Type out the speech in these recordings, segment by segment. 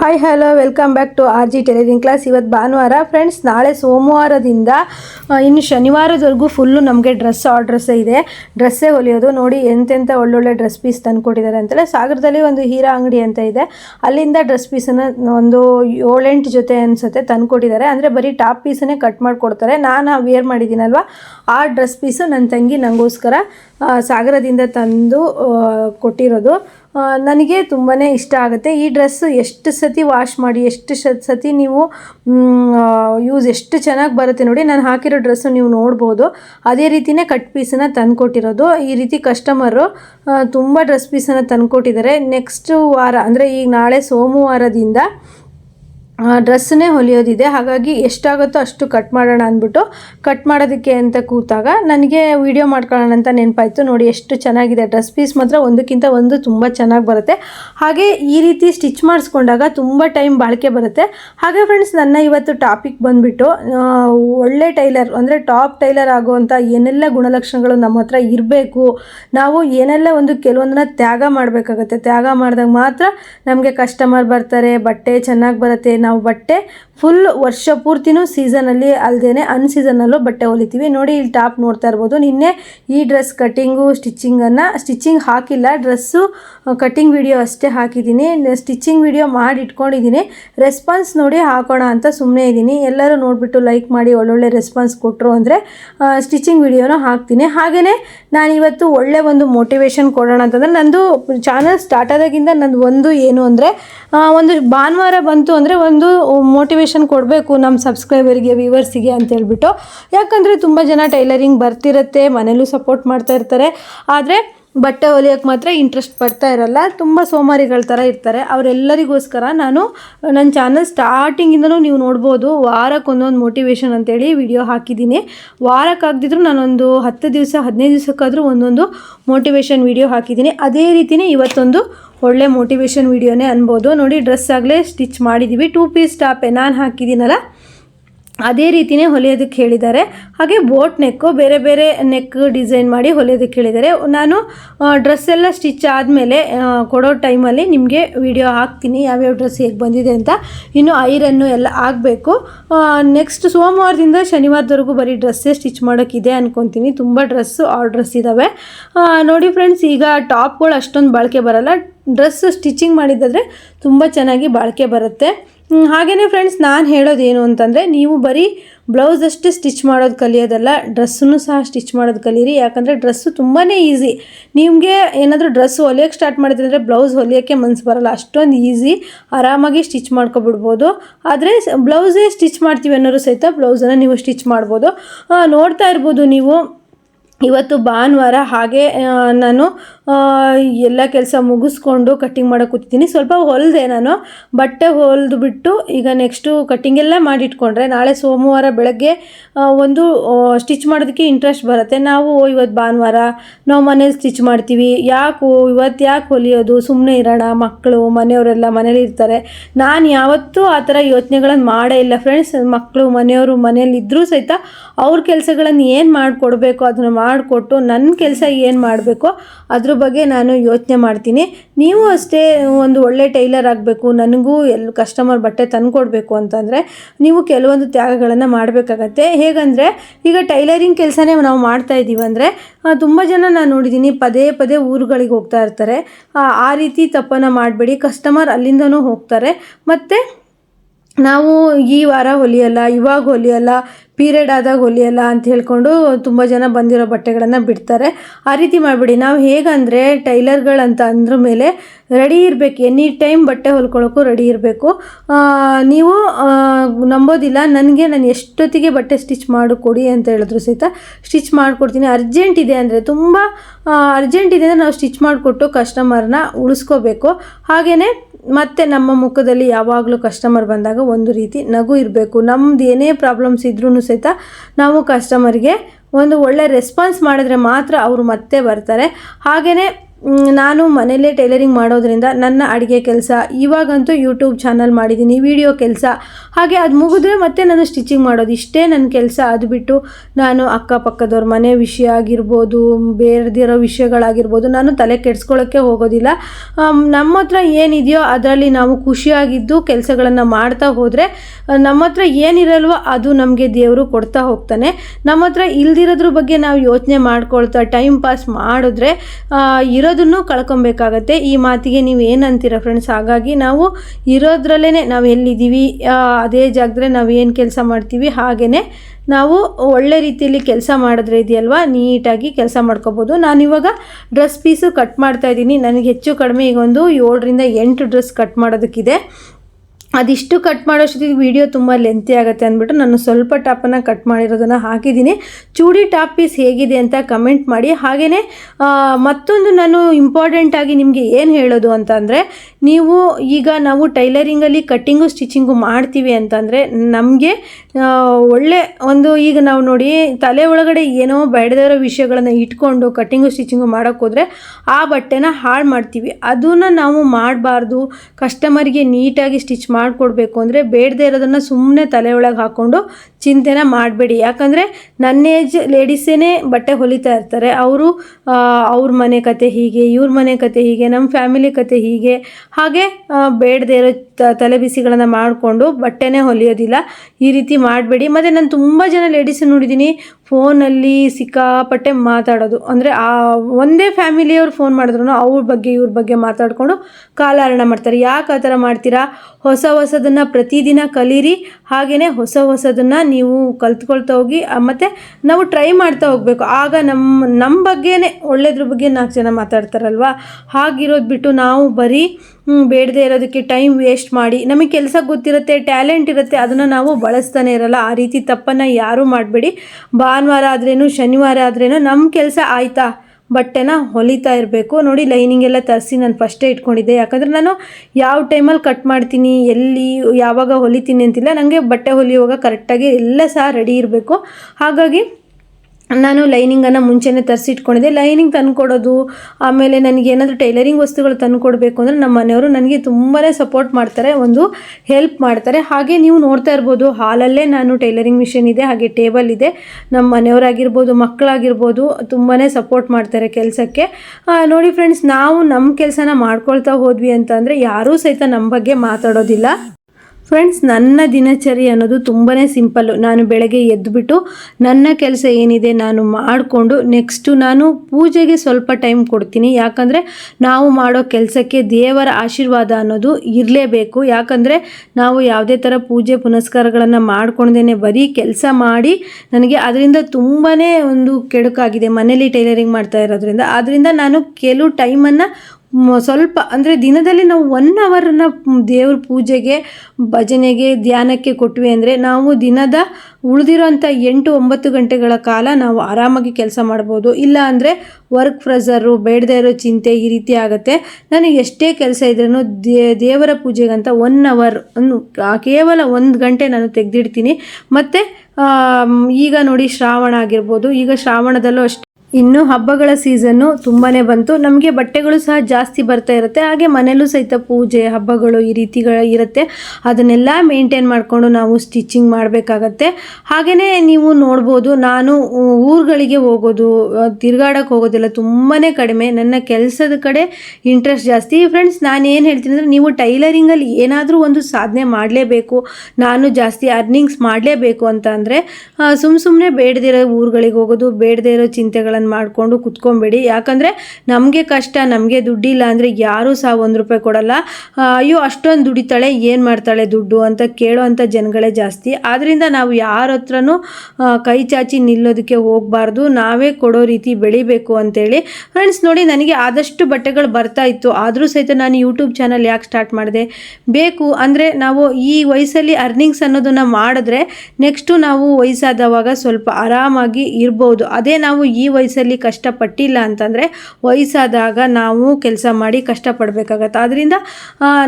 Hi hello welcome back to R G tailoring class ಇವತ್ತು ಭಾನುವಾರ. Friends ನಾಳೆ ಸೋಮವಾರದಿಂದ ಇನ್ನು ಶನಿವಾರದವರೆಗೂ ಫುಲ್ಲು ನಮಗೆ ಡ್ರೆಸ್ ಆರ್ಡ್ರಸ್ ಇದೆ. ಡ್ರೆಸ್ಸೇ ಹೊಲಿಯೋದು. ನೋಡಿ ಎಂತೆಂಥ ಒಳ್ಳೊಳ್ಳೆ ಡ್ರೆಸ್ ಪೀಸ್ ತಂದುಕೊಟ್ಟಿದ್ದಾರೆ ಅಂತೇಳಿ. ಸಾಗರದಲ್ಲಿ ಒಂದು ಹೀರಾ ಅಂಗಡಿ ಅಂತ ಇದೆ. ಅಲ್ಲಿಂದ ಡ್ರೆಸ್ ಪೀಸನ್ನು ಒಂದು ಏಳೆಂಟು ಜೊತೆ ಅನಿಸುತ್ತೆ ತಂದುಕೊಟ್ಟಿದ್ದಾರೆ. ಅಂದರೆ ಬರೀ ಟಾಪ್ ಪೀಸನ್ನೇ ಕಟ್ ಮಾಡಿಕೊಡ್ತಾರೆ. ನಾನು ವೇರ್ ಮಾಡಿದ್ದೀನಲ್ವ? ಆ ಡ್ರೆಸ್ ಪೀಸು ನನ್ನ ತಂಗಿ ನನಗೋಸ್ಕರ ಸಾಗರದಿಂದ ತಂದು ಕೊಟ್ಟಿರೋದು. ನನಗೆ ತುಂಬಾ ಇಷ್ಟ ಆಗುತ್ತೆ. ಈ ಡ್ರೆಸ್ ಎಷ್ಟು ಸತಿ ವಾಶ್ ಮಾಡಿ, ಎಷ್ಟು ಸತಿ ನೀವು ಯೂಸ್ ಎಷ್ಟು ಚೆನ್ನಾಗಿ ಬರುತ್ತೆ ನೋಡಿ, ನಾನು ಹಾಕಿರೋ ಡ್ರೆಸ್ಸು ನೀವು ನೋಡ್ಬೋದು. ಅದೇ ರೀತಿನೇ ಕಟ್ ಪೀಸನ್ನು ತಂದುಕೊಟ್ಟಿರೋದು. ಈ ರೀತಿ ಕಸ್ಟಮರು ತುಂಬ ಡ್ರೆಸ್ ಪೀಸನ್ನು ತಂದುಕೊಟ್ಟಿದ್ದಾರೆ. ನೆಕ್ಸ್ಟ್ ವಾರ, ಅಂದರೆ ಈಗ ನಾಳೆ ಸೋಮವಾರದಿಂದ ಡ್ರೆಸ್ಸನ್ನೇ ಹೊಲಿಯೋದಿದೆ. ಹಾಗಾಗಿ ಎಷ್ಟಾಗುತ್ತೋ ಅಷ್ಟು ಕಟ್ ಮಾಡೋಣ ಅಂದ್ಬಿಟ್ಟು ಕಟ್ ಮಾಡೋದಕ್ಕೆ ಅಂತ ಕೂತಾಗ ನನಗೆ ವಿಡಿಯೋ ಮಾಡ್ಕೊಳ್ಳೋಣ ಅಂತ ನೆನಪಾಯಿತು. ನೋಡಿ ಎಷ್ಟು ಚೆನ್ನಾಗಿದೆ ಡ್ರೆಸ್ ಪೀಸ್ ಮಾತ್ರ. ಒಂದಕ್ಕಿಂತ ಒಂದು ತುಂಬ ಚೆನ್ನಾಗಿ ಬರುತ್ತೆ. ಹಾಗೆ ಈ ರೀತಿ ಸ್ಟಿಚ್ ಮಾಡಿಸ್ಕೊಂಡಾಗ ತುಂಬ ಟೈಮ್ ಬಾಳಿಕೆ ಬರುತ್ತೆ. ಹಾಗೆ ಫ್ರೆಂಡ್ಸ್ ನನ್ನ ಇವತ್ತು ಟಾಪಿಕ್ ಬಂದುಬಿಟ್ಟು ಒಳ್ಳೆ ಟೈಲರ್, ಅಂದರೆ ಟಾಪ್ ಟೈಲರ್ ಆಗುವಂಥ ಏನೆಲ್ಲ ಗುಣಲಕ್ಷಣಗಳು ನಮ್ಮ ಹತ್ರ ಇರಬೇಕು, ನಾವು ಏನೆಲ್ಲ ಒಂದು ಕೆಲವೊಂದನ್ನ ತ್ಯಾಗ ಮಾಡಬೇಕಾಗತ್ತೆ. ತ್ಯಾಗ ಮಾಡಿದಾಗ ಮಾತ್ರ ನಮಗೆ ಕಸ್ಟಮರ್ ಬರ್ತಾರೆ, ಬಟ್ಟೆ ಚೆನ್ನಾಗಿ ಬರುತ್ತೆ ನಾವು ಬಟ್ಟೆ ಫುಲ್ ವರ್ಷ ಪೂರ್ತಿನೂ ಸೀಸನಲ್ಲಿ ಅಲ್ಲದೇ ಅನ್ಸೀಸನಲ್ಲೂ ಬಟ್ಟೆ ಹೊಲಿತೀವಿ. ನೋಡಿ, ಇಲ್ಲಿ ಟಾಪ್ ನೋಡ್ತಾ ಇರ್ಬೋದು. ನಿನ್ನೆ ಈ ಡ್ರೆಸ್ ಕಟ್ಟಿಂಗು, ಸ್ಟಿಚ್ಚಿಂಗನ್ನು ಸ್ಟಿಚ್ಚಿಂಗ್ ಹಾಕಿಲ್ಲ. ಡ್ರೆಸ್ಸು ಕಟ್ಟಿಂಗ್ ವಿಡಿಯೋ ಅಷ್ಟೇ ಹಾಕಿದ್ದೀನಿ. ಸ್ಟಿಚ್ಚಿಂಗ್ ವಿಡಿಯೋ ಮಾಡಿ ಇಟ್ಕೊಂಡಿದ್ದೀನಿ ರೆಸ್ಪಾನ್ಸ್ ನೋಡಿ ಹಾಕೋಣ ಅಂತ ಸುಮ್ಮನೆ ಇದ್ದೀನಿ. ಎಲ್ಲರೂ ನೋಡಿಬಿಟ್ಟು ಲೈಕ್ ಮಾಡಿ, ಒಳ್ಳೊಳ್ಳೆ ರೆಸ್ಪಾನ್ಸ್ ಕೊಟ್ಟರು ಅಂದರೆ ಸ್ಟಿಚಿಂಗ್ ವಿಡಿಯೋನ ಹಾಕ್ತೀನಿ. ಹಾಗೆಯೇ ನಾನು ಇವತ್ತು ಒಳ್ಳೆ ಒಂದು ಮೋಟಿವೇಶನ್ ಕೊಡೋಣ ಅಂತಂದರೆ, ನಂದು ಚಾನಲ್ ಸ್ಟಾರ್ಟ್ ಆದಾಗಿಂದ ನಂದು ಒಂದು ಏನು ಅಂದರೆ ಒಂದು ಭಾನುವಾರ ಬಂತು ಅಂದರೆ ಒಂದು ಮೋಟಿವೇಶನ್ ಕೊಡಬೇಕು ನಮ್ಮ ಸಬ್ಸ್ಕ್ರೈಬರ್ಗೆ ವ್ಯೂವರ್ಸಿಗೆ ಅಂತ ಹೇಳ್ಬಿಟ್ಟು. ಯಾಕಂದರೆ ತುಂಬ ಜನ ಟೈಲರಿಂಗ್ ಬರ್ತಿರುತ್ತೆ, ಮನೇಲೂ ಸಪೋರ್ಟ್ ಮಾಡ್ತಾ ಇರ್ತಾರೆ. ಆದರೆ ಬಟ್ಟೆ ಹೊಲಿಯೋಕ್ಕೆ ಮಾತ್ರ ಇಂಟ್ರೆಸ್ಟ್ ಪಡ್ತಾ ಇರಲ್ಲ. ತುಂಬ ಸೋಮಾರಿಗಳ ಥರ ಇರ್ತಾರೆ. ಅವರೆಲ್ಲರಿಗೋಸ್ಕರ ನಾನು ನನ್ನ ಚಾನಲ್ ಸ್ಟಾರ್ಟಿಂಗಿಂದನೂ ನೀವು ನೋಡ್ಬೋದು. ವಾರಕ್ಕೊಂದೊಂದು ಮೋಟಿವೇಶನ್ ಅಂತೇಳಿ ವಿಡಿಯೋ ಹಾಕಿದ್ದೀನಿ. ವಾರಕ್ಕಾಗದಿದ್ರು ನಾನೊಂದು ಹತ್ತು ದಿವಸ, ಹದಿನೈದು ದಿವಸಕ್ಕಾದರೂ ಒಂದೊಂದು ಮೋಟಿವೇಶನ್ ವಿಡಿಯೋ ಹಾಕಿದ್ದೀನಿ. ಅದೇ ರೀತಿಯೇ ಇವತ್ತೊಂದು ಒಳ್ಳೆ ಮೋಟಿವೇಶನ್ ವಿಡಿಯೋನೇ ಅನ್ಬೋದು. ನೋಡಿ ಡ್ರೆಸ್ ಆಗಲೇ ಸ್ಟಿಚ್ ಮಾಡಿದ್ದೀವಿ ಟೂ ಪೀಸ್ ಟಾಪೆ ನಾನು ಹಾಕಿದ್ದೀನಲ್ಲ. ಅದೇ ರೀತಿಯೇ ಹೊಲಿಯೋದಕ್ಕೆ ಹೇಳಿದ್ದಾರೆ. ಹಾಗೆ ಬೋಟ್ ನೆಕ್ಕು ಬೇರೆ ಬೇರೆ ನೆಕ್ ಡಿಸೈನ್ ಮಾಡಿ ಹೊಲಿಯೋದಕ್ಕೆ ಹೇಳಿದ್ದಾರೆ. ನಾನು ಡ್ರೆಸ್ ಎಲ್ಲ ಸ್ಟಿಚ್ ಆದಮೇಲೆ ಕೊಡೋ ಟೈಮಲ್ಲಿ ನಿಮಗೆ ವಿಡಿಯೋ ಹಾಕ್ತೀನಿ. ಯಾವ್ಯಾವ ಡ್ರೆಸ್ ಹೇಗೆ ಬಂದಿದೆ ಅಂತ. ಇನ್ನು ಐರನ್ನು ಎಲ್ಲ ಆಗಬೇಕು ನೆಕ್ಸ್ಟ್ ಸೋಮವಾರದಿಂದ ಶನಿವಾರದವರೆಗೂ ಬರೀ ಡ್ರೆಸ್ಸೇ ಸ್ಟಿಚ್ ಮಾಡೋಕ್ಕಿದೆ ಅಂದ್ಕೊತೀನಿ ತುಂಬ ಡ್ರೆಸ್ಸು ಡ್ರೆಸ್ ಇದ್ದಾವೆ ನೋಡಿ ಫ್ರೆಂಡ್ಸ್ ಈಗ ಟಾಪ್ಗಳು ಅಷ್ಟೊಂದು ಬಾಳಿಕೆ ಬರೋಲ್ಲ. ಡ್ರೆಸ್ ಸ್ಟಿಚಿಂಗ್ ಮಾಡಿದ್ದಾದರೆ ತುಂಬ ಚೆನ್ನಾಗಿ ಬಾಳಿಕೆ ಬರುತ್ತೆ. ಹಾಗೆಯೇ ಫ್ರೆಂಡ್ಸ್ ನಾನು ಹೇಳೋದು ಏನು ಅಂತಂದರೆ, ನೀವು ಬರೀ ಬ್ಲೌಸ್ ಅಷ್ಟೇ ಸ್ಟಿಚ್ ಮಾಡೋದು ಕಲಿಯೋದಲ್ಲ ಡ್ರೆಸ್ಸನ್ನು ಸಹ ಸ್ಟಿಚ್ ಮಾಡೋದು ಕಲಿಯಿರಿ ಯಾಕಂದರೆ ಡ್ರೆಸ್ಸು ತುಂಬಾ ಈಸಿ ನಿಮಗೆ ಏನಾದರೂ ಡ್ರೆಸ್ ಹೊಲಿಯೋಕ್ಕೆ ಸ್ಟಾರ್ಟ್ ಮಾಡಿದ್ರೆ ಅಂದರೆ ಬ್ಲೌಸ್ ಹೊಲಿಯೋಕ್ಕೆ ಮನಸ್ಸು ಬರಲ್ಲ. ಅಷ್ಟೊಂದು ಈಸಿ ಆರಾಮಾಗಿ ಸ್ಟಿಚ್ ಮಾಡ್ಕೊಬಿಡ್ಬೋದು. ಆದರೆ ಬ್ಲೌಸೇ ಸ್ಟಿಚ್ ಮಾಡ್ತೀವಿ ಅನ್ನೋರು ಸಹಿತ ಬ್ಲೌಸನ್ನು ನೀವು ಸ್ಟಿಚ್ ಮಾಡ್ಬೋದು. ನೋಡ್ತಾ ಇರ್ಬೋದು ನೀವು. ಇವತ್ತು ಭಾನುವಾರ ಹಾಗೆ ನಾನು ಎಲ್ಲ ಕೆಲಸ ಮುಗಿಸ್ಕೊಂಡು ಕಟ್ಟಿಂಗ್ ಮಾಡೋಕೆ ಕೂತಿದ್ದೀನಿ. ಸ್ವಲ್ಪ ಹೊಲಿದೆ ನಾನು, ಬಟ್ಟೆ ಹೊಲ್ದು ಬಿಟ್ಟು ಈಗ ನೆಕ್ಸ್ಟು ಕಟ್ಟಿಂಗೆಲ್ಲ ಮಾಡಿಟ್ಕೊಂಡ್ರೆ ನಾಳೆ ಸೋಮವಾರ ಬೆಳಗ್ಗೆ ಒಂದು ಸ್ಟಿಚ್ ಮಾಡೋದಕ್ಕೆ ಇಂಟ್ರೆಸ್ಟ್ ಬರುತ್ತೆ. ನಾವು ಇವತ್ತು ಭಾನುವಾರ ನಾವು ಮನೇಲಿ ಸ್ಟಿಚ್ ಮಾಡ್ತೀವಿ. ಯಾಕೆ ಇವತ್ತು ಯಾಕೆ ಹೊಲಿಯೋದು? ಸುಮ್ಮನೆ ಇರೋಣ ಮಕ್ಕಳು ಮನೆಯವರೆಲ್ಲ ಮನೇಲಿ ಇರ್ತಾರೆ. ನಾನು ಯಾವತ್ತೂ ಆ ಥರ ಯೋಚನೆಗಳನ್ನು ಮಾಡೇ ಇಲ್ಲ ಫ್ರೆಂಡ್ಸ್ ಮಕ್ಕಳು ಮನೆಯವರು ಮನೇಲಿ ಇದ್ದರೂ ಸಹಿತ ಅವ್ರ ಕೆಲಸಗಳನ್ನು ಏನು ಮಾಡಿಕೊಡ್ಬೇಕು, ಅದನ್ನು ಮಾಡಿಕೊಟ್ಟು ನನ್ನ ಕೆಲಸ ಏನು ಮಾಡಬೇಕು, ಅದ್ರ ಬಗ್ಗೆ ನಾನು ಯೋಚನೆ ಮಾಡ್ತೀನಿ. ನೀವು ಅಷ್ಟೇ ಒಂದು ಒಳ್ಳೆ ಟೈಲರ್ ಆಗಬೇಕು ನನಗೂ ಎಲ್ಲಿ ಕಸ್ಟಮರ್ ಬಟ್ಟೆ ತಂದುಕೊಡ್ಬೇಕು ಅಂತಂದರೆ ನೀವು ಕೆಲವೊಂದು ತ್ಯಾಗಗಳನ್ನು ಮಾಡಬೇಕಾಗತ್ತೆ. ಹೇಗಂದರೆ ಈಗ ಟೈಲರಿಂಗ್ ಕೆಲಸನೇ ನಾವು ಮಾಡ್ತಾ ಇದ್ದೀವಿ ಅಂದರೆ ತುಂಬ ಜನ ನಾನು ನೋಡಿದ್ದೀನಿ ಪದೇ ಪದೇ ಊರುಗಳಿಗೆ ಹೋಗ್ತಾ ಇರ್ತಾರೆ. ಆ, ರೀತಿ ತಪ್ಪನ್ನು ಮಾಡಬೇಡಿ ಕಸ್ಟಮರ್ ಅಲ್ಲಿಂದನೂ ಹೋಗ್ತಾರೆ. ಮತ್ತು ನಾವು ಈ ವಾರ ಹೊಲಿಯಲ್ಲ ಇವಾಗ ಹೊಲಿಯಲ್ಲ ಪೀರಿಯಡ್ ಆದಾಗ ಹೊಲಿಯಲ್ಲ ಅಂತ ಹೇಳ್ಕೊಂಡು ತುಂಬ ಜನ ಬಂದಿರೋ ಬಟ್ಟೆಗಳನ್ನು ಬಿಡ್ತಾರೆ. ಆ ರೀತಿ ಮಾಡಬೇಡಿ. ನಾವು ಹೇಗಂದರೆ ಟೈಲರ್ಗಳಂತ ಅಂದ್ರ ಮೇಲೆ ರೆಡಿ ಇರಬೇಕು. ಎನಿ ಟೈಮ್ ಬಟ್ಟೆ ಹೊಲ್ಕೊಳ್ಳೋಕ್ಕೂ ರೆಡಿ ಇರಬೇಕು. ನೀವು ನಂಬೋದಿಲ್ಲ. ನನಗೆ ನಾನು ಎಷ್ಟೊತ್ತಿಗೆ ಬಟ್ಟೆ ಸ್ಟಿಚ್ ಮಾಡಿಕೊಡಿ ಅಂತ ಹೇಳಿದ್ರು ಸಹಿತ ಸ್ಟಿಚ್ ಮಾಡಿಕೊಡ್ತೀನಿ. ಅರ್ಜೆಂಟ್ ಇದೆ ಅಂದರೆ ತುಂಬ ಅರ್ಜೆಂಟ್ ಇದೆ ಅಂದರೆ ನಾವು ಸ್ಟಿಚ್ ಮಾಡಿಕೊಟ್ಟು ಕಸ್ಟಮರ್ನ ಉಳಿಸ್ಕೋಬೇಕು. ಹಾಗೆಯೇ ಮತ್ತು ನಮ್ಮ ಮುಖದಲ್ಲಿ ಯಾವಾಗಲೂ ಕಸ್ಟಮರ್ ಬಂದಾಗ ಒಂದು ರೀತಿ ನಗು ಇರಬೇಕು. ನಮ್ದು ಏನೇ ಪ್ರಾಬ್ಲಮ್ಸ್ ಇದ್ರೂ ಸಹಿತ ನಾವು ಕಸ್ಟಮರ್ಗೆ ಒಂದು ಒಳ್ಳೆ ರೆಸ್ಪಾನ್ಸ್ ಮಾಡಿದ್ರೆ ಮಾತ್ರ ಅವರು ಮತ್ತೆ ಬರ್ತಾರೆ. ಹಾಗೆಯೇ ನಾನು ಮನೆಯಲ್ಲೇ ಟೈಲರಿಂಗ್ ಮಾಡೋದ್ರಿಂದ ನನ್ನ ಅಡುಗೆ ಕೆಲಸ ಇವಾಗಂತೂ ಯೂಟ್ಯೂಬ್ ಚಾನಲ್ ಮಾಡಿದ್ದೀನಿ ವಿಡಿಯೋ ಕೆಲಸ. ಹಾಗೆ ಅದು ಮುಗಿದ್ರೆ ಮತ್ತೆ ನಾನು ಸ್ಟಿಚಿಂಗ್ ಮಾಡೋದು ಇಷ್ಟೇ ನನ್ನ ಕೆಲಸ. ಅದು ಬಿಟ್ಟು ನಾನು ಅಕ್ಕಪಕ್ಕದವ್ರ ಮನೆ ವಿಷಯ ಆಗಿರ್ಬೋದು ಬೇರೆದಿರೋ ವಿಷಯಗಳಾಗಿರ್ಬೋದು ನಾನು ತಲೆ ಕೆಡ್ಸ್ಕೊಳ್ಳೋಕ್ಕೆ ಹೋಗೋದಿಲ್ಲ. ನಮ್ಮ ಹತ್ರ ಏನಿದೆಯೋ ಅದರಲ್ಲಿ ನಾವು ಖುಷಿಯಾಗಿದ್ದು ಕೆಲಸಗಳನ್ನು ಮಾಡ್ತಾ ಹೋದರೆ ನಮ್ಮ ಹತ್ರ ಏನಿರಲ್ವೋ ಅದು ನಮಗೆ ದೇವರು ಕೊಡ್ತಾ ಹೋಗ್ತಾನೆ. ನಮ್ಮ ಹತ್ರ ಇಲ್ದಿರೋದ್ರ ಬಗ್ಗೆ ನಾವು ಯೋಚನೆ ಮಾಡ್ಕೊಳ್ತಾ ಟೈಮ್ ಪಾಸ್ ಮಾಡಿದ್ರೆ ಆ, ಇರೋದನ್ನು ಕಳ್ಕೊಬೇಕಾಗತ್ತೆ. ಈ ಮಾತಿಗೆ ನೀವು ಏನಂತೀರ ಫ್ರೆಂಡ್ಸ್ ಹಾಗಾಗಿ ನಾವು ಇರೋದ್ರಲ್ಲೇ ನಾವು ಎಲ್ಲಿದ್ದೀವಿ? ಅದೇ ಜಾಗದಲ್ಲಿ ನಾವು ಏನು ಕೆಲಸ ಮಾಡ್ತೀವಿ? ಹಾಗೆಯೇ ನಾವು ಒಳ್ಳೆ ರೀತಿಯಲ್ಲಿ ಕೆಲಸ ಮಾಡಿದ್ರೆ ಇದೆಯಲ್ವಾ? ನೀಟಾಗಿ ಕೆಲಸ ಮಾಡ್ಕೋಬೋದು. ನಾನಿವಾಗ ಡ್ರೆಸ್ ಪೀಸು ಕಟ್ ಮಾಡ್ತಾ ಇದ್ದೀನಿ. ನನಗೆ ಹೆಚ್ಚು ಕಡಿಮೆ ಈಗ ಒಂದು ಏಳರಿಂದ ಎಂಟು ಡ್ರೆಸ್ ಕಟ್ ಮಾಡೋದಕ್ಕಿದೆ. ಅದಿಷ್ಟು ಕಟ್ ಮಾಡೋಷ್ಟೊತ್ತಿಗೆ ವಿಡಿಯೋ ತುಂಬ ಲೆಂತಿ ಆಗುತ್ತೆ ಅಂದ್ಬಿಟ್ಟು ನಾನು ಸ್ವಲ್ಪ ಟಾಪನ್ನು ಕಟ್ ಮಾಡಿರೋದನ್ನು ಹಾಕಿದ್ದೀನಿ. ಚೂಡಿ ಟಾಪ್ ಪೀಸ್ ಹೇಗಿದೆ ಅಂತ ಕಮೆಂಟ್ ಮಾಡಿ. ಹಾಗೆಯೇ ಮತ್ತೊಂದು ನಾನು ಇಂಪಾರ್ಟೆಂಟಾಗಿ ನಿಮಗೆ ಏನು ಹೇಳೋದು ಅಂತಂದರೆ, ನೀವು ಈಗ ನಾವು ಟೈಲರಿಂಗಲ್ಲಿ ಕಟ್ಟಿಂಗು ಸ್ಟಿಚಿಂಗು ಮಾಡ್ತೀವಿ ಅಂತಂದರೆ ನಮಗೆ ಒಳ್ಳೆ ಒಂದು ಈಗ ನಾವು ನೋಡಿ ತಲೆ ಒಳಗಡೆ ಏನೋ ಬೇಡದಿರೋ ವಿಷಯಗಳನ್ನು ಇಟ್ಕೊಂಡು ಕಟ್ಟಿಂಗು ಸ್ಟಿಚಿಂಗು ಮಾಡೋಕ್ಕೋದ್ರೆ ಆ ಬಟ್ಟೆನ ಹಾಳು ಮಾಡ್ತೀವಿ. ಅದನ್ನು ನಾವು ಮಾಡಬಾರ್ದು. ಕಸ್ಟಮರ್ಗೆ ನೀಟಾಗಿ ಸ್ಟಿಚ್ ಮಾಡಿಕೊಡ್ಬೇಕು ಅಂದರೆ ಬೇಡದೇ ಇರೋದನ್ನು ಸುಮ್ಮನೆ ತಲೆ ಒಳಗೆ ಹಾಕ್ಕೊಂಡು ಚಿಂತೆನ ಮಾಡಬೇಡಿ. ಯಾಕಂದರೆ ನನ್ನ ಏಜ್ ಲೇಡೀಸೇ ಬಟ್ಟೆ ಹೊಲಿತಾ ಇರ್ತಾರೆ. ಅವರು ಅವ್ರ ಮನೆ ಕತೆ ಹೀಗೆ, ಇವ್ರ ಮನೆ ಕತೆ ಹೀಗೆ ನಮ್ಮ ಫ್ಯಾಮಿಲಿ ಕತೆ ಹೀಗೆ. ಹಾಗೆ ಬೇಡದೇ ಇರೋ ತಲೆ ಬಿಸಿಗಳನ್ನು ಮಾಡಿಕೊಂಡು ಬಟ್ಟೆನೇ ಹೊಲಿಯೋದಿಲ್ಲ. ಈ ರೀತಿ ಮಾಡಬೇಡಿ. ಮತ್ತು ನಾನು ತುಂಬ ಜನ ಲೇಡೀಸ್ ನೋಡಿದ್ದೀನಿ ಫೋನಲ್ಲಿ ಸಿಕ್ಕಾಪಟ್ಟೆ ಮಾತಾಡೋದು. ಅಂದರೆ, ಆ, ಒಂದೇ ಫ್ಯಾಮಿಲಿಯವ್ರು ಫೋನ್ ಮಾಡಿದ್ರು ಅವ್ರ ಬಗ್ಗೆ, ಇವ್ರ ಬಗ್ಗೆ ಮಾತಾಡಿಕೊಂಡು ಕಾಲಹರಣ ಮಾಡ್ತಾರೆ. ಯಾಕೆ ಆ ಥರ ಮಾಡ್ತೀರಾ? ಹೊಸ ಹೊಸದನ್ನು ಪ್ರತಿದಿನ ಕಲೀರಿ. ಹಾಗೆಯೇ ಹೊಸ ಹೊಸದನ್ನು ನೀವು ಕಲ್ತ್ಕೊಳ್ತಾ ಹೋಗಿ ಮತ್ತು ನಾವು ಟ್ರೈ ಮಾಡ್ತಾ ಹೋಗಬೇಕು. ಆಗ ನಮ್ಮ ನಮ್ಮ ಬಗ್ಗೆನೇ ಒಳ್ಳೆಯದ್ರ ಬಗ್ಗೆ ನಾಲ್ಕು ಜನ ಮಾತಾಡ್ತಾರಲ್ವ? ಹಾಗಿರೋದು ಬಿಟ್ಟು ನಾವು ಬರೀ ಬೇಡದೇ ಇರೋದಕ್ಕೆ ಟೈಮ್ ವೇಸ್ಟ್ ಮಾಡಿ, ನಮಗೆ ಕೆಲಸ ಗೊತ್ತಿರುತ್ತೆ ಟ್ಯಾಲೆಂಟ್ ಇರುತ್ತೆ, ಅದನ್ನು ನಾವು ಬಳಸ್ತಾನೆ ಇರಲ್ಲ. ಆ ರೀತಿ ತಪ್ಪನ್ನು ಯಾರೂ ಮಾಡಬೇಡಿ. ಭಾನುವಾರ ಆದ್ರೇನು, ಶನಿವಾರ ಆದ್ರೇನು ನಮ್ಮ ಕೆಲಸ ಆಯಿತಾ? ಬಟ್ಟೆನ ಹೊಲಿತಾ ಇರಬೇಕು. ನೋಡಿ ಲೈನಿಂಗ್ ಎಲ್ಲ ತರಿಸಿ ನಾನು ಫಸ್ಟೇ ಇಟ್ಕೊಂಡಿದ್ದೆ. ಯಾಕಂದರೆ ನಾನು ಯಾವ ಟೈಮಲ್ಲಿ ಕಟ್ ಮಾಡ್ತೀನಿ, ಎಲ್ಲಿ, ಯಾವಾಗ ಹೊಲಿತೀನಿ ಅಂತಿಲ್ಲ. ನನಗೆ ಬಟ್ಟೆ ಹೊಲಿಯುವಾಗ ಕರೆಕ್ಟಾಗಿ ಎಲ್ಲ ಸಹ ರೆಡಿ ಇರಬೇಕು. ಹಾಗಾಗಿ ನಾನು ಲೈನಿಂಗನ್ನು ಮುಂಚೆನೇ ತರಿಸಿಟ್ಕೊಂಡಿದ್ದೆ. ಲೈನಿಂಗ್ ತಂದುಕೊಡೋದು, ಆಮೇಲೆ ನನಗೆ ಏನಾದರೂ ಟೈಲರಿಂಗ್ ವಸ್ತುಗಳು ತಂದುಕೊಡ್ಬೇಕು ಅಂದರೆ ನಮ್ಮ ಮನೆಯವರು ನನಗೆ ತುಂಬಾ ಸಪೋರ್ಟ್ ಮಾಡ್ತಾರೆ, ಒಂದು ಹೆಲ್ಪ್ ಮಾಡ್ತಾರೆ. ಹಾಗೆ ನೀವು ನೋಡ್ತಾ ಇರ್ಬೋದು, ಹಾಲಲ್ಲೇ ನಾನು ಟೈಲರಿಂಗ್ ಮಿಷಿನ್ ಇದೆ, ಹಾಗೆ ಟೇಬಲ್ ಇದೆ. ನಮ್ಮ ಮನೆಯವರಾಗಿರ್ಬೋದು, ಮಕ್ಕಳಾಗಿರ್ಬೋದು ತುಂಬಾ ಸಪೋರ್ಟ್ ಮಾಡ್ತಾರೆ ಕೆಲಸಕ್ಕೆ. ನೋಡಿ ಫ್ರೆಂಡ್ಸ್ ನಾವು ನಮ್ಮ ಕೆಲಸನ ಮಾಡ್ಕೊಳ್ತಾ ಹೋದ್ವಿ ಅಂತಂದರೆ ಯಾರೂ ಸಹಿತ ನಮ್ಮ ಬಗ್ಗೆ ಮಾತಾಡೋದಿಲ್ಲ. ಫ್ರೆಂಡ್ಸ್ ನನ್ನ ದಿನಚರಿ ಅನ್ನೋದು ತುಂಬಾ ಸಿಂಪಲ್ಲು ನಾನು ಬೆಳಗ್ಗೆ ಎದ್ದುಬಿಟ್ಟು ನನ್ನ ಕೆಲಸ ಏನಿದೆ ನಾನು ಮಾಡಿಕೊಂಡು ನೆಕ್ಸ್ಟು ನಾನು ಪೂಜೆಗೆ ಸ್ವಲ್ಪ ಟೈಮ್ ಕೊಡ್ತೀನಿ. ಯಾಕಂದರೆ ನಾವು ಮಾಡೋ ಕೆಲಸಕ್ಕೆ ದೇವರ ಆಶೀರ್ವಾದ ಅನ್ನೋದು ಇರಲೇಬೇಕು. ಯಾಕಂದರೆ ನಾವು ಯಾವುದೇ ಥರ ಪೂಜೆ ಪುನಸ್ಕಾರಗಳನ್ನು ಮಾಡ್ಕೊಂಡೇ ಬರೀ ಕೆಲಸ ಮಾಡಿ ನನಗೆ ಅದರಿಂದ ತುಂಬಾ ಒಂದು ಕೆಡುಕಾಗಿದೆ. ಮನೇಲಿ ಟೈಲರಿಂಗ್ ಮಾಡ್ತಾ ಇರೋದ್ರಿಂದ. ಆದ್ದರಿಂದ ನಾನು ಕೆಲವು ಟೈಮನ್ನು ಸ್ವಲ್ಪ ಅಂದರೆ ದಿನದಲ್ಲಿ ನಾವು ಒನ್ ಅವರನ್ನು ದೇವ್ರ ಪೂಜೆಗೆ, ಭಜನೆಗೆ, ಧ್ಯಾನಕ್ಕೆ ಕೊಟ್ವಿ ಅಂದರೆ ನಾವು ದಿನದ ಉಳಿದಿರೋಂಥ ಎಂಟು ಒಂಬತ್ತು ಗಂಟೆಗಳ ಕಾಲ ನಾವು ಆರಾಮಾಗಿ ಕೆಲಸ ಮಾಡ್ಬೋದು. ಇಲ್ಲ ಅಂದರೆ ವರ್ಕ್ ಪ್ರೆಸರು ಬೇಡದೇ ಇರೋ ಚಿಂತೆ ಈ ರೀತಿ ಆಗುತ್ತೆ. ನಾನು ಎಷ್ಟೇ ಕೆಲಸ ಇದ್ರೂ ದೇವರ ಪೂಜೆಗಂತ ಒನ್ ಅವರ್ ಅನ್ನು ಕೇವಲ ಒಂದು ಗಂಟೆ ನಾನು ತೆಗೆದಿಡ್ತೀನಿ. ಮತ್ತು ಈಗ ನೋಡಿ ಶ್ರಾವಣ ಆಗಿರ್ಬೋದು, ಈಗ ಶ್ರಾವಣದಲ್ಲೂ ಅಷ್ಟೇ. ಇನ್ನು ಹಬ್ಬಗಳ ಸೀಸನ್ನು ತುಂಬಾ ಬಂತು. ನಮಗೆ ಬಟ್ಟೆಗಳು ಸಹ ಜಾಸ್ತಿ ಬರ್ತಾ ಇರುತ್ತೆ. ಹಾಗೆ ಮನೆಯಲ್ಲೂ ಸಹಿತ ಪೂಜೆ, ಹಬ್ಬಗಳು ಈ ರೀತಿಗಳ ಇರುತ್ತೆ. ಅದನ್ನೆಲ್ಲ ಮೇಂಟೈನ್ ಮಾಡಿಕೊಂಡು ನಾವು ಸ್ಟಿಚಿಂಗ್ ಮಾಡಬೇಕಾಗತ್ತೆ. ಹಾಗೆಯೇ ನೀವು ನೋಡ್ಬೋದು, ನಾನು ಊರುಗಳಿಗೆ ಹೋಗೋದು ತಿರ್ಗಾಡಕ್ಕೆ ಹೋಗೋದಿಲ್ಲ ತುಂಬಾ ಕಡಿಮೆ. ನನ್ನ ಕೆಲಸದ ಕಡೆ ಇಂಟ್ರೆಸ್ಟ್ ಜಾಸ್ತಿ. ಫ್ರೆಂಡ್ಸ್ ನಾನು ಏನು ಹೇಳ್ತೀನಿ ಅಂದರೆ, ನೀವು ಟೈಲರಿಂಗಲ್ಲಿ ಏನಾದರೂ ಒಂದು ಸಾಧನೆ ಮಾಡಲೇಬೇಕು. ನಾನು ಜಾಸ್ತಿ ಅರ್ನಿಂಗ್ಸ್ ಮಾಡಲೇಬೇಕು ಅಂತ ಅಂದರೆ ಸುಮ್ಮ ಸುಮ್ಮನೆ ಬೇಡದಿರೋ ಊರುಗಳಿಗೆ ಹೋಗೋದು ಬೇಡದೇ ಇರೋ ಮಾಡಿಕೊಂಡು ಕುತ್ಕೊಬೇಡಿ. ಯಾಕಂದರೆ ನಮಗೆ ಕಷ್ಟ, ನಮಗೆ ದುಡ್ಡಿಲ್ಲ ಅಂದರೆ ಯಾರೂ ಸಹ ಒಂದು ರೂಪಾಯಿ ಕೊಡಲ್ಲ. ಅಯ್ಯೋ, ಅಷ್ಟೊಂದು ದುಡಿತಾಳೆ, ಏನು ಮಾಡ್ತಾಳೆ ದುಡ್ಡು ಅಂತ ಕೇಳೋ ಅಂಥ ಜನಗಳೇ ಜಾಸ್ತಿ. ಆದ್ದರಿಂದ ನಾವು ಯಾರ ಹತ್ರನೂ ಕೈ ಚಾಚಿ ನಿಲ್ಲೋದಕ್ಕೆ ಹೋಗಬಾರ್ದು. ನಾವೇ ಕೊಡೋ ರೀತಿ ಬೆಳಿಬೇಕು ಅಂತೇಳಿ. ಫ್ರೆಂಡ್ಸ್ ನೋಡಿ, ನನಗೆ ಆದಷ್ಟು ಬಟ್ಟೆಗಳು ಬರ್ತಾ ಇತ್ತು. ಆದರೂ ಸಹಿತ ನಾನು ಯೂಟ್ಯೂಬ್ ಚಾನಲ್ ಯಾಕೆ ಸ್ಟಾರ್ಟ್ ಮಾಡಿದೆ? ಬೇಕು ಅಂದರೆ ನಾವು ಈ ವಯಸ್ಸಲ್ಲಿ ಅರ್ನಿಂಗ್ಸ್ ಅನ್ನೋದನ್ನು ಮಾಡಿದ್ರೆ ನೆಕ್ಸ್ಟು ನಾವು ವಯಸ್ಸಾದವಾಗ ಸ್ವಲ್ಪ ಆರಾಮಾಗಿ ಇರ್ಬೋದು. ಅದೇ ನಾವು ಈ ವಯಸ್ಸಲ್ಲಿ ವಯಸ್ಸಲ್ಲಿ ಕಷ್ಟಪಟ್ಟಿಲ್ಲ ಅಂತಂದರೆ ವಯಸ್ಸಾದಾಗ ನಾವು ಕೆಲಸ ಮಾಡಿ ಕಷ್ಟಪಡಬೇಕಾಗತ್ತೆ. ಆದ್ದರಿಂದ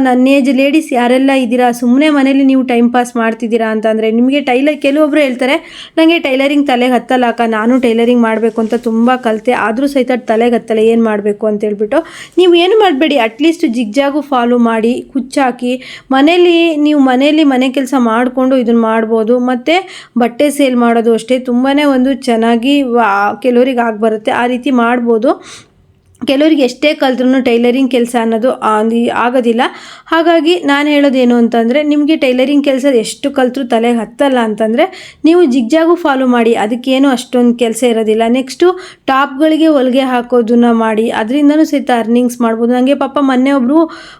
ನನ್ನ ಏಜ್ ಲೇಡೀಸ್ ಯಾರೆಲ್ಲ ಇದ್ದೀರಾ ಸುಮ್ಮನೆ ಮನೇಲಿ ನೀವು ಟೈಮ್ ಪಾಸ್ ಮಾಡ್ತಿದ್ದೀರಾ ಅಂತಂದರೆ ನಿಮಗೆ ಟೈಲರ್ ಕೆಲವೊಬ್ಬರು ಹೇಳ್ತಾರೆ ನನಗೆ ಟೈಲರಿಂಗ್ ತಲೆಗೆ ಹತ್ತಲ್ಲ ಅಕ್ಕ ನಾನು ಟೈಲರಿಂಗ್ ಮಾಡಬೇಕು ಅಂತ ತುಂಬ ಕಲಿತೆ, ಆದರೂ ಸಹಿತ ತಲೆಗೆ ಹತ್ತಲ್ಲ ಏನು ಮಾಡಬೇಕು? ಅಂತ ಹೇಳ್ಬಿಟ್ಟು ನೀವು ಏನು ಮಾಡಬೇಡಿ ಅಟ್ಲೀಸ್ಟ್ ಜಿಗ್ಜಾಗು ಫಾಲೋ ಮಾಡಿ, ಕುಚ್ಚಾಕಿ ಮನೇಲಿ ನೀವು ಮನೇಲಿ ಮನೆ ಕೆಲಸ ಮಾಡಿಕೊಂಡು ಇದನ್ನು ಮಾಡ್ಬೋದು, ಮತ್ತು ಬಟ್ಟೆ ಸೇಲ್ ಮಾಡೋದು ಅಷ್ಟೇ ತುಂಬಾ ಒಂದು ಚೆನ್ನಾಗಿ ಕೆಲವರಿಗೆ ಆಗಿ ಬರುತ್ತೆ. ಆ ರೀತಿ ಮಾಡ್ಬೋದು. ಕೆಲವರಿಗೆ ಎಷ್ಟೇ ಕಲ್ತ್ರೂ ಟೈಲರಿಂಗ್ ಕೆಲಸ ಅನ್ನೋದು ಆಗೋದಿಲ್ಲ. ಹಾಗಾಗಿ ನಾನು ಹೇಳೋದೇನು ಅಂತಂದರೆ ನಿಮಗೆ ಟೈಲರಿಂಗ್ ಕೆಲಸ ಎಷ್ಟು ಕಲ್ತ್ರೂ ತಲೆಗೆ ಹತ್ತಲ್ಲ ಅಂತಂದರೆ ನೀವು ಜಿಗ್ಜಾಗು ಫಾಲೋ ಮಾಡಿ ಅದಕ್ಕೇನು ಅಷ್ಟೊಂದು ಕೆಲಸ ಇರೋದಿಲ್ಲ. ನೆಕ್ಸ್ಟು ಟಾಪ್ಗಳಿಗೆ ಹೊಲಿಗೆ ಹಾಕೋದನ್ನ ಮಾಡಿ ಅದರಿಂದನೂ ಸಹಿತ ಅರ್ನಿಂಗ್ಸ್ ಮಾಡ್ಬೋದು. ನನಗೆ ಪಾಪ ಮೊನ್ನೆ ಒಬ್ಬರು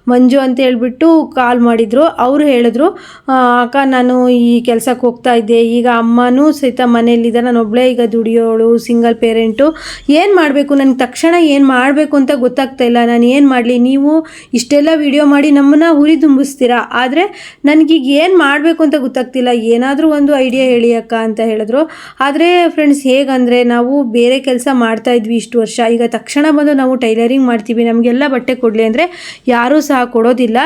ಮಂಜು ಅಂತ ಹೇಳಿಬಿಟ್ಟು ಕಾಲ್ ಮಾಡಿದರು. ಅವರು ಹೇಳಿದ್ರು "ಆ, ಅಕ್ಕ ನಾನು ಈ ಕೆಲಸಕ್ಕೆ ಹೋಗ್ತಾ ಇದ್ದೆ. ಈಗ ಅಮ್ಮನೂ ಸಹಿತ ಮನೆಯಲ್ಲಿದ್ದ ನಾನು ಒಬ್ಬಳೇ ಈಗ ದುಡಿಯೋಳು ಸಿಂಗಲ್ ಪೇರೆಂಟು ಏನು ಮಾಡಬೇಕು? ನನಗೆ ತಕ್ಷಣ ಏನು ಮಾಡಬೇಕು ಅಂತ ಗೊತ್ತಾಗ್ತಾ ಇಲ್ಲ. ನಾನು ಏನು ಮಾಡಲಿ? ನೀವು ಇಷ್ಟೆಲ್ಲ ವಿಡಿಯೋ ಮಾಡಿ ನಮ್ಮನ್ನು ಹುರಿ ತುಂಬಿಸ್ತೀರಾ? ಆದರೆ ನನಗೀಗ ಏನು ಮಾಡಬೇಕು ಅಂತ ಗೊತ್ತಾಗ್ತಿಲ್ಲ. ಏನಾದರೂ ಒಂದು ಐಡಿಯಾ ಹೇಳಿ ಅಕ್ಕ ಅಂತ ಹೇಳಿದ್ರು. ಆದರೆ ಫ್ರೆಂಡ್ಸ್ ಹೇಗಂದರೆ ನಾವು ಬೇರೆ ಕೆಲಸ ಮಾಡ್ತಾ ಇದ್ವಿ ಇಷ್ಟು ವರ್ಷ. ಈಗ ತಕ್ಷಣ ಬಂದು ನಾವು ಟೈಲರಿಂಗ್ ಮಾಡ್ತೀವಿ. ನಮಗೆಲ್ಲ ಬಟ್ಟೆ ಕೊಡಲಿ ಅಂದರೆ ಯಾರೂ ಸಹ ಕೊಡೋದಿಲ್ಲ.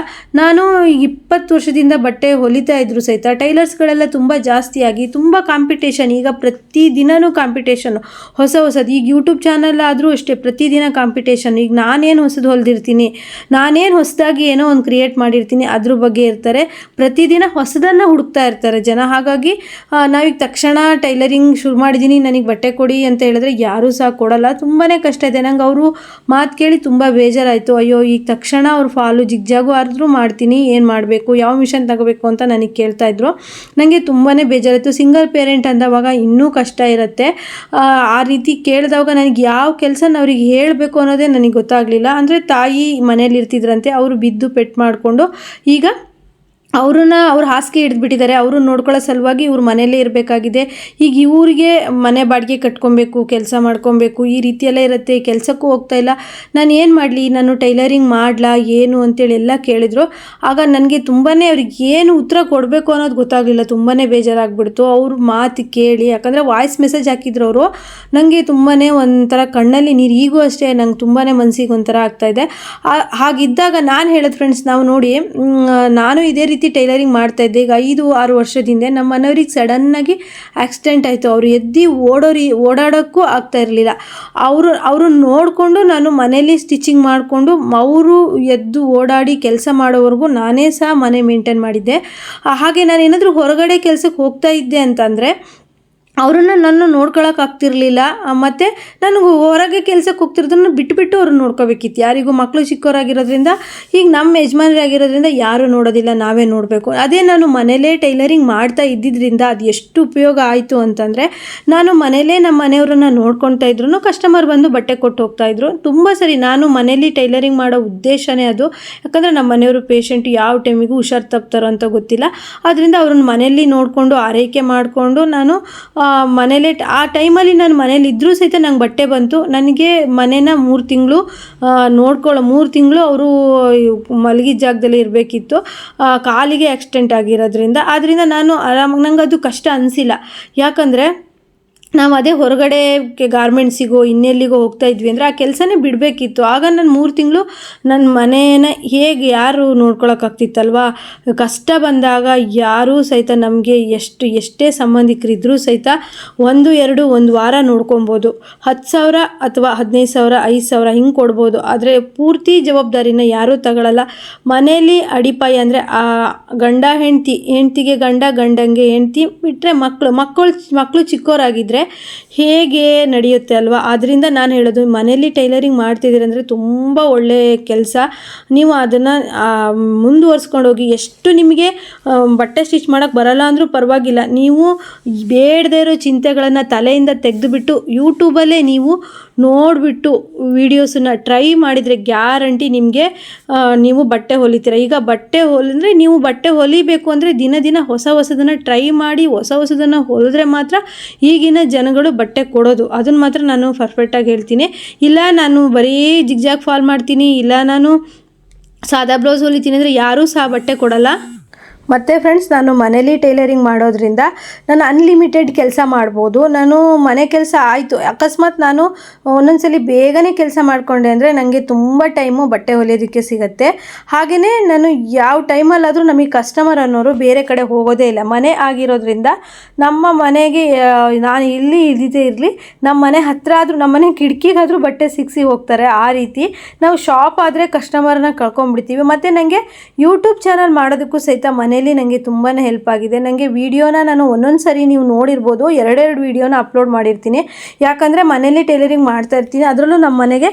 ನಾನು ಇಪ್ಪತ್ತು ವರ್ಷದಿಂದ ಬಟ್ಟೆ ಹೊಲಿತಾ ಇದ್ರು ಸಹಿತ. ಟೈಲರ್ಸ್ಗಳೆಲ್ಲ ತುಂಬ ಜಾಸ್ತಿಯಾಗಿ ತುಂಬ ಕಾಂಪಿಟೇಷನ್ ಈಗ ಪ್ರತಿ ದಿನವೂ ಕಾಂಪಿಟೇಷನ್ ಹೊಸ ಹೊಸದು. ಈಗ ಯೂಟ್ಯೂಬ್ ಚಾನಲ್ ಆದರೂ ಅಷ್ಟೇ ಪ್ರತಿದಿನ ಕಾಂಪಿಟೇಷನ್ ಈಗ ನಾನೇನು ಹೊಸದು ಹೊಲ್ದಿರ್ತೀನಿ ನಾನೇನು ಹೊಸದಾಗಿ ಏನೋ ಒಂದು ಕ್ರಿಯೇಟ್ ಮಾಡಿರ್ತೀನಿ ಅದ್ರ ಬಗ್ಗೆ ಇರ್ತಾರೆ. ಪ್ರತಿದಿನ ಹೊಸದನ್ನು ಹುಡುಕ್ತಾ ಇರ್ತಾರೆ ಜನ. ಹಾಗಾಗಿ ನಾವೀಗ ತಕ್ಷಣ ಟೈಲರಿಂಗ್ ಶುರು ಮಾಡಿದ್ದೀನಿ ನನಗೆ ಬಟ್ಟೆ ಕೊಡಿ ಅಂತ ಹೇಳಿದ್ರೆ ಯಾರೂ ಸಹ ಕೊಡಲ್ಲ. ತುಂಬಾ ಕಷ್ಟ ಇದೆ. ನಂಗೆ ಅವರು ಮಾತು ಕೇಳಿ ತುಂಬ ಬೇಜಾರಾಯಿತು. ಅಯ್ಯೋ ಈಗ ತಕ್ಷಣ ಅವ್ರು ಫಾಲು ಜಿಗ್ಜಾಗು ಆದ್ರೂ ಮಾಡ್ತೀನಿ ಏನು ಮಾಡಬೇಕು ಯಾವ ಮಿಷನ್ ತಗೋಬೇಕು ಅಂತ ನನಗೆ ಕೇಳ್ತಾ ಇದ್ರು. ನನಗೆ ತುಂಬಾ ಬೇಜಾರಾಯಿತು. ಸಿಂಗಲ್ ಪೇರೆಂಟ್ ಅಂದವಾಗ ಇನ್ನೂ ಕಷ್ಟ ಇರುತ್ತೆ. ಆ, ರೀತಿ ಕೇಳಿದವಾಗ ನನಗೆ ಯಾವ ಕೆಲಸ ಅವ್ರಿಗೆ ಹೇಳಬೇಕು ಅನ್ನೋದೇ ನನಗೆ ಗೊತ್ತಾಗಲಿಲ್ಲ. ಅಂದರೆ ತಾಯಿ ಮನೇಲಿ ಇರ್ತಿದ್ರಂತೆ ಅವರು ಬಿದ್ದು ಪೆಟ್ಟು ಮಾಡಿಕೊಂಡು ಈಗ ಅವ್ರನ್ನ ಅವ್ರ ಹಾಸಿಗೆ ಹಿಡಿದ್ಬಿಟ್ಟಿದ್ದಾರೆ ಅವರು ನೋಡ್ಕೊಳ್ಳೋ ಸಲುವಾಗಿ ಇವ್ರು ಮನೇಲೇ ಇರಬೇಕಾಗಿದೆ. ಈಗ ಇವ್ರಿಗೆ ಮನೆ ಬಾಡಿಗೆ ಕಟ್ಕೊಬೇಕು, ಕೆಲಸ ಮಾಡ್ಕೊಬೇಕು, ಈ ರೀತಿಯೆಲ್ಲ ಇರುತ್ತೆ. ಕೆಲಸಕ್ಕೂ ಹೋಗ್ತಾ ಇಲ್ಲ. ನಾನು ಏನು ಮಾಡಲಿ? ನಾನು ಟೈಲರಿಂಗ್ ಮಾಡಲಾ? ಏನು ಅಂತೇಳಿ ಎಲ್ಲ ಕೇಳಿದರು. ಆಗ ನನಗೆ ತುಂಬಾ ಅವ್ರಿಗೆ ಏನು ಉತ್ತರ ಕೊಡಬೇಕು ಅನ್ನೋದು ಗೊತ್ತಾಗಲಿಲ್ಲ. ತುಂಬಾ ಬೇಜಾರಾಗ್ಬಿಡ್ತು. ಅವ್ರ ಮಾತು ಕೇಳಿ, ಯಾಕಂದರೆ ವಾಯ್ಸ್ ಮೆಸೇಜ್ ಹಾಕಿದ್ರು ಅವರು. ನನಗೆ ತುಂಬಾ ಒಂಥರ ಕಣ್ಣಲ್ಲಿ ನೀರು ಈಗೂ ಅಷ್ಟೇ ನಂಗೆ ತುಂಬಾ ಮನಸ್ಸಿಗೆ ಒಂಥರ ಆಗ್ತಾಯಿದೆ ಹಾಗಿದ್ದಾಗ ನಾನು ಹೇಳೋದು ಫ್ರೆಂಡ್ಸ್ ನಾವು ನೋಡಿ ನಾನು ಇದೇ ರೀತಿ ಟೈಲರಿಂಗ್ ಮಾಡ್ತಾ ಇದ್ದೆ. ಈಗ ಐದು, ಆರು ವರ್ಷದಿಂದ ನಮ್ಮ ಮನೆಯವ್ರಿಗೆ ಸಡನ್ನಾಗಿ ಆಕ್ಸಿಡೆಂಟ್ ಆಯಿತು. ಅವರು ಎದ್ದು ಓಡೋರಿ, ಓಡಾಡೋಕ್ಕೂ ಆಗ್ತಾ ಇರಲಿಲ್ಲ. ಅವರು ಅವರು ನೋಡಿಕೊಂಡು ನಾನು ಮನೇಲಿ ಸ್ಟಿಚಿಂಗ್ ಮಾಡಿಕೊಂಡು ಅವರು ಎದ್ದು ಓಡಾಡಿ ಕೆಲಸ ಮಾಡೋವರೆಗೂ ನಾನೇ ಸಹ ಮನೆ ಮೇಂಟೈನ್ ಮಾಡಿದ್ದೆ. ಹಾಗೆ ನಾನು ಏನಾದರೂ ಹೊರಗಡೆ ಕೆಲಸಕ್ಕೆ ಹೋಗ್ತಾ ಇದ್ದೆ ಅಂತಂದರೆ ಅವ್ರನ್ನ ನಾನು ನೋಡ್ಕೊಳಕ್ಕೆ ಆಗ್ತಿರ್ಲಿಲ್ಲ. ಮತ್ತು ನನಗೆ ಹೊರಗೆ ಕೆಲಸಕ್ಕೆ ಹೋಗ್ತಿರೋದನ್ನ ಬಿಟ್ಬಿಟ್ಟು ಅವ್ರನ್ನ ನೋಡ್ಕೋಬೇಕಿತ್ತು. ಯಾರಿಗೂ ಮಕ್ಕಳು ಚಿಕ್ಕವರಾಗಿರೋದ್ರಿಂದ ಈಗ ನಮ್ಮ ಯಜಮಾನರಾಗಿರೋದ್ರಿಂದ ಯಾರೂ ನೋಡೋದಿಲ್ಲ, ನಾವೇ ನೋಡಬೇಕು. ಅದೇ ನಾನು ಮನೇಲೇ ಟೈಲರಿಂಗ್ ಮಾಡ್ತಾ ಇದ್ದಿದ್ದರಿಂದ ಅದು ಎಷ್ಟು ಉಪಯೋಗ ಆಯಿತು ಅಂತಂದರೆ, ನಾನು ಮನೇಲೇ ನಮ್ಮ ಮನೆಯವ್ರನ್ನ ನೋಡ್ಕೊತಾ ಇದ್ರು ಕಸ್ಟಮರ್ ಬಂದು ಬಟ್ಟೆ ಕೊಟ್ಟು ಹೋಗ್ತಾ ಇದ್ರು. ತುಂಬ ಸರಿ ನಾನು ಮನೇಲಿ ಟೈಲರಿಂಗ್ ಮಾಡೋ ಉದ್ದೇಶನೇ ಅದು. ಯಾಕಂದರೆ ನಮ್ಮ ಮನೆಯವರು ಪೇಷಂಟ್ ಯಾವ ಟೈಮಿಗೂ ಹುಷಾರು ತಪ್ತಾರೋ ಅಂತ ಗೊತ್ತಿಲ್ಲ. ಆದ್ದರಿಂದ ಅವ್ರನ್ನ ಮನೇಲಿ ನೋಡಿಕೊಂಡು ಆರೈಕೆ ಮಾಡಿಕೊಂಡು ನಾನು ಮನೇಲೇ ಆ ಟೈಮಲ್ಲಿ ನಾನು ಮನೇಲಿ ಇದ್ದರೂ ಸಹಿತ ನಂಗೆ ಬಟ್ಟೆ ಬಂತು. ನನಗೆ ಮನೇನ ಮೂರು ತಿಂಗಳು ನೋಡ್ಕೊಳ್ಳೋ ಮೂರು ತಿಂಗಳು ಅವರು ಮಲಗಿದ ಜಾಗದಲ್ಲಿ ಇರಬೇಕಿತ್ತು. ಕಾಲಿಗೆ ಆಕ್ಸಿಡೆಂಟ್ ಆಗಿರೋದ್ರಿಂದ. ಆದ್ದರಿಂದ ನಾನು ಆರಾಮಾಗಿ ನಂಗೆ ಅದು ಕಷ್ಟ ಅನಿಸಿಲ್ಲ. ಯಾಕಂದರೆ ನಾವು ಅದೇ ಹೊರಗಡೆ ಗಾರ್ಮೆಂಟ್ಸಿಗೋ, ಇನ್ನೆಲ್ಲಿಗೋ ಹೋಗ್ತಾ ಇದ್ವಿ ಅಂದರೆ ಆ ಕೆಲಸನೇ ಬಿಡಬೇಕಿತ್ತು. ಆಗ ನಾನು ಮೂರು ತಿಂಗಳು ನನ್ನ ಮನೇನ ಹೇಗೆ ಯಾರು ನೋಡ್ಕೊಳಕ್ಕಾಗ್ತಿತ್ತಲ್ವಾ? ಕಷ್ಟ ಬಂದಾಗ ಯಾರೂ ಸಹಿತ ನಮಗೆ ಎಷ್ಟು, ಎಷ್ಟೇ ಸಂಬಂಧಿಕರಿದ್ದರೂ ಸಹಿತ ಒಂದು, ಎರಡು, ಒಂದು ವಾರ ನೋಡ್ಕೊಬೋದು. ಹತ್ತು ಸಾವಿರ ಅಥವಾ ಹದಿನೈದು ಸಾವಿರ, ಐದು ಸಾವಿರ ಹಿಂಗೆ ಕೊಡ್ಬೋದು. ಆದರೆ ಪೂರ್ತಿ ಜವಾಬ್ದಾರಿನ ಯಾರೂ ತಗೊಳ್ಳಲ್ಲ ಮನೇಲಿ ಅಡಿಪಾಯ ಅಂದರೆ ಆ ಗಂಡ, ಹೆಂಡ್ತಿ, ಹೆಂಡ್ತಿಗೆ ಗಂಡ, ಗಂಡಂಗೆ ಹೆಂಡ್ತಿ ಬಿಟ್ಟರೆ ಮಕ್ಕಳು ಮಕ್ಕಳು ಮಕ್ಕಳು ಚಿಕ್ಕವರಾಗಿದ್ದರೆ ಹೇಗೆ ನಡೆಯುತ್ತೆ ಅಲ್ವಾ? ಆದ್ದರಿಂದ ನಾನು ಹೇಳೋದು ಮನೇಲಿ ಟೈಲರಿಂಗ್ ಮಾಡ್ತಿದ್ದೀರಂದರೆ ತುಂಬ ಒಳ್ಳೆಯ ಕೆಲಸ. ನೀವು ಅದನ್ನು ಮುಂದುವರ್ಸ್ಕೊಂಡು ಹೋಗಿ ಎಷ್ಟು ನಿಮಗೆ ಬಟ್ಟೆ ಸ್ಟಿಚ್ ಮಾಡೋಕ್ಕೆ ಬರಲ್ಲ ಅಂದರೂ ಪರವಾಗಿಲ್ಲ. ನೀವು ಬೇಡದೇ ಇರೋ ಚಿಂತೆಗಳನ್ನು ತಲೆಯಿಂದ ತೆಗೆದುಬಿಟ್ಟು ಯೂಟ್ಯೂಬಲ್ಲೇ ನೀವು ನೋಡಿಬಿಟ್ಟು ವೀಡಿಯೋಸನ್ನು ಟ್ರೈ ಮಾಡಿದರೆ ಗ್ಯಾರಂಟಿ ನಿಮಗೆ ನೀವು ಬಟ್ಟೆ ಹೊಲಿತೀರ. ಈಗ ಬಟ್ಟೆ ಹೊಲಿದ್ರೆ ನೀವು ಬಟ್ಟೆ ಹೊಲಿಬೇಕು ಅಂದರೆ ದಿನ ದಿನ ಹೊಸ ಹೊಸದನ್ನು ಟ್ರೈ ಮಾಡಿ, ಹೊಸ ಹೊಸದನ್ನು ಹೊಲಿದ್ರೆ ಮಾತ್ರ ಈಗಿನ ಜನಗಳು ಬಟ್ಟೆ ಕೊಡೋದು. ಅದನ್ನು ಮಾತ್ರ ನಾನು ಪರ್ಫೆಕ್ಟಾಗಿ ಹೇಳ್ತೀನಿ. ಇಲ್ಲ ನಾನು ಬರೀ ಜಿಗ್ಜಾಗ್ ಫಾಲ್ ಮಾಡ್ತೀನಿ, ಇಲ್ಲ ನಾನು ಸಾದಾ ಬ್ಲೌಸ್ ಹೊಲಿತೀನಿ ಅಂದರೆ ಯಾರೂ ಸಹ ಬಟ್ಟೆ ಕೊಡಲ್ಲ. ಮತ್ತು ಫ್ರೆಂಡ್ಸ್ ನಾನು ಮನೇಲಿ ಟೈಲರಿಂಗ್ ಮಾಡೋದ್ರಿಂದ ನಾನು ಅನ್ಲಿಮಿಟೆಡ್ ಕೆಲಸ ಮಾಡ್ಬೋದು. ನಾನು ಮನೆ ಕೆಲಸ ಆಯಿತು. ಅಕಸ್ಮಾತ್ ನಾನು ಒಂದೊಂದ್ಸಲಿ ಬೇಗನೆ ಕೆಲಸ ಮಾಡಿಕೊಂಡೆ ಅಂದರೆ ನನಗೆ ತುಂಬ ಟೈಮು ಬಟ್ಟೆ ಹೊಲಿಯೋದಕ್ಕೆ ಸಿಗುತ್ತೆ. ಹಾಗೆಯೇ ನಾನು ಯಾವ ಟೈಮಲ್ಲಾದರೂ ನಮಗೆ ಕಸ್ಟಮರ್ ಅನ್ನೋರು ಬೇರೆ ಕಡೆ ಹೋಗೋದೇ ಇಲ್ಲ. ಮನೆ ಆಗಿರೋದ್ರಿಂದ ನಮ್ಮ ಮನೆಗೆ ನಾನು ಇಲ್ಲಿ ಇಲ್ಲದೇ ಇರಲಿ, ನಮ್ಮ ಮನೆ ಹತ್ತಿರ ಆದರೂ, ನಮ್ಮ ಮನೆ ಕಿಟಕಿಗಾದರೂ ಬಟ್ಟೆ ಸಿಕ್ಸಿ ಹೋಗ್ತಾರೆ ಆ ರೀತಿ. ನಾವು ಶಾಪ್ ಆದರೆ ಕಸ್ಟಮರನ್ನ ಕಳ್ಕೊಂಡ್ಬಿಡ್ತೀವಿ ಮತ್ತು ನನಗೆ ಯೂಟ್ಯೂಬ್ ಚಾನಲ್ ಮಾಡೋದಕ್ಕೂ ಸಹಿತ ಮನೇಲಿ ನನಗೆ ತುಂಬಾ ಹೆಲ್ಪ್ ಆಗಿದೆ. ನನಗೆ ವೀಡಿಯೋನ ನಾನು ಒಂದೊಂದು ಸರಿ ನೀವು ನೋಡಿರ್ಬೋದು, ಎರಡೆರಡು ವೀಡಿಯೋನ ಅಪ್ಲೋಡ್ ಮಾಡಿರ್ತೀನಿ. ಯಾಕಂದರೆ ಮನೇಲಿ ಟೈಲರಿಂಗ್ ಮಾಡ್ತಾ ಇರ್ತೀನಿ. ಅದರಲ್ಲೂ ನಮ್ಮ ಮನೆಗೆ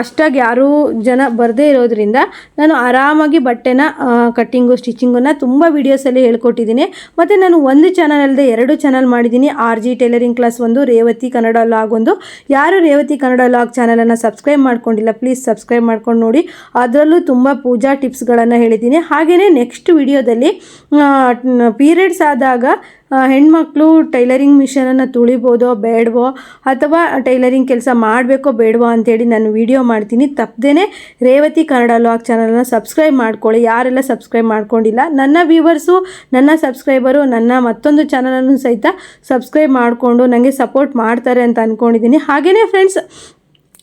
ಅಷ್ಟಾಗಿ ಯಾರೂ ಜನ ಬರದೇ ಇರೋದ್ರಿಂದ ನಾನು ಆರಾಮಾಗಿ ಬಟ್ಟೆನ ಕಟ್ಟಿಂಗು ಸ್ಟಿಚಿಂಗನ್ನು ತುಂಬ ವೀಡಿಯೋಸಲ್ಲಿ ಹೇಳ್ಕೊಟ್ಟಿದ್ದೀನಿ. ಮತ್ತು ನಾನು ಒಂದು ಚಾನಲ್ ಅಲ್ಲದೆ ಎರಡು ಚಾನಲ್ ಮಾಡಿದ್ದೀನಿ. ಆರ್ ಜಿ ಟೈಲರಿಂಗ್ ಕ್ಲಾಸ್ ಒಂದು, ರೇವತಿ ಕನ್ನಡ ಲಾಗ್ ಒಂದು. ಯಾರು ರೇವತಿ ಕನ್ನಡ ಲಾಗ್ ಚಾನಲನ್ನು ಸಬ್ಸ್ಕ್ರೈಬ್ ಮಾಡ್ಕೊಂಡಿಲ್ಲ ಪ್ಲೀಸ್ ಸಬ್ಸ್ಕ್ರೈಬ್ ಮಾಡ್ಕೊಂಡು ನೋಡಿ. ಅದರಲ್ಲೂ ತುಂಬ ಪೂಜಾ ಟಿಪ್ಸ್ಗಳನ್ನು ಹೇಳಿದ್ದೀನಿ. ಹಾಗೆಯೇ ನೆಕ್ಸ್ಟ್ ವಿಡಿಯೋದಲ್ಲಿ ಪೀರಿಯಡ್ಸ್ ಆದಾಗ ಹೆಣ್ಮಕ್ಳು ಟೈಲರಿಂಗ್ ಮಿಷನನ್ನು ತುಳಿಬೋದೋ, ಬೇಡವೋ, ಅಥವಾ ಟೈಲರಿಂಗ್ ಕೆಲಸ ಮಾಡಬೇಕೋ, ಬೇಡವೋ ಅಂತೇಳಿ ನಾನು ವಿಡಿಯೋ ಮಾಡ್ತೀನಿ. ತಪ್ಪದೇ ರೇವತಿ ಕನ್ನಡ ಲಾಗ್ ಚಾನಲನ್ನು ಸಬ್ಸ್ಕ್ರೈಬ್ ಮಾಡ್ಕೊಳ್ಳಿ. ಯಾರೆಲ್ಲ ಸಬ್ಸ್ಕ್ರೈಬ್ ಮಾಡ್ಕೊಂಡಿಲ್ಲ, ನನ್ನ ವ್ಯೂವರ್ಸು ನನ್ನ ಸಬ್ಸ್ಕ್ರೈಬರು ನನ್ನ ಮತ್ತೊಂದು ಚಾನಲನ್ನು ಸಹಿತ ಸಬ್ಸ್ಕ್ರೈಬ್ ಮಾಡಿಕೊಂಡು ನನಗೆ ಸಪೋರ್ಟ್ ಮಾಡ್ತಾರೆ ಅಂತ ಅಂದ್ಕೊಂಡಿದ್ದೀನಿ ಹಾಗೆಯೇ ಫ್ರೆಂಡ್ಸ್